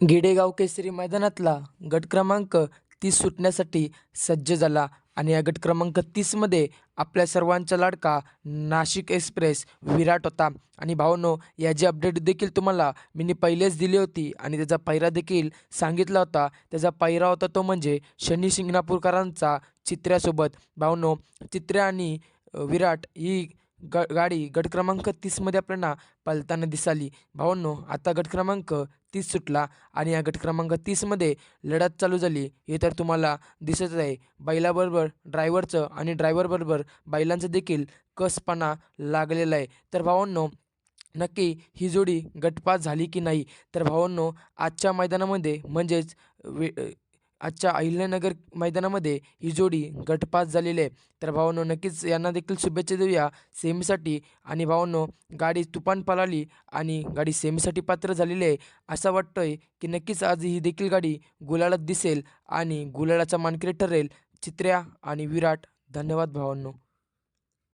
गिडेगाव केसरी मैदानातला गट क्रमांक तीस सुटण्यासाठी सज्ज झाला आणि या गट क्रमांक तीसमध्ये आपल्या सर्वांचा लाडका नाशिक एक्सप्रेस विराट होता. आणि भावनो याची अपडेट देखील तुम्हाला मी पहिलेच दिली होती आणि त्याचा पहिरा देखील सांगितला होता. त्याचा पहिरा होता तो म्हणजे शनी शिंगणापूरकरांचा चित्र्यासोबत. भावनो चित्र्या आणि विराट ही ग गाडी गट क्रमांक तीसमध्ये आपल्याला पलताना दिसाली. भावांनो आता गट क्रमांक तीस सुटला आणि या गट क्रमांक तीसमध्ये लढत चालू झाली. हे तर तुम्हाला दिसत आहे. बैलाबरोबर ड्रायव्हरचं आणि ड्रायव्हरबरोबर बैलांचं देखील कसपणा लागलेला आहे. तर भावांनो नक्की ही जोडी गटपास झाली की नाही? तर भावांनो आजच्या मैदानामध्ये म्हणजेच वे आजच्या अहिल्यानगर मैदानामध्ये ही जोडी गटपास झालेली आहे. तर भावांनो नक्कीच यांना देखील शुभेच्छा देऊया. सेमीसाठी आणि भावांनो गाडी तुफान पळाली आणि गाडी सेमीसाठी पात्र झालेली आहे. असं वाटतंय की नक्कीच आज ही देखील गाडी गुलाळात दिसेल आणि गुलाळाचा मानकरी ठरेल. चित्र्या आणि विराट धन्यवाद भावांनो.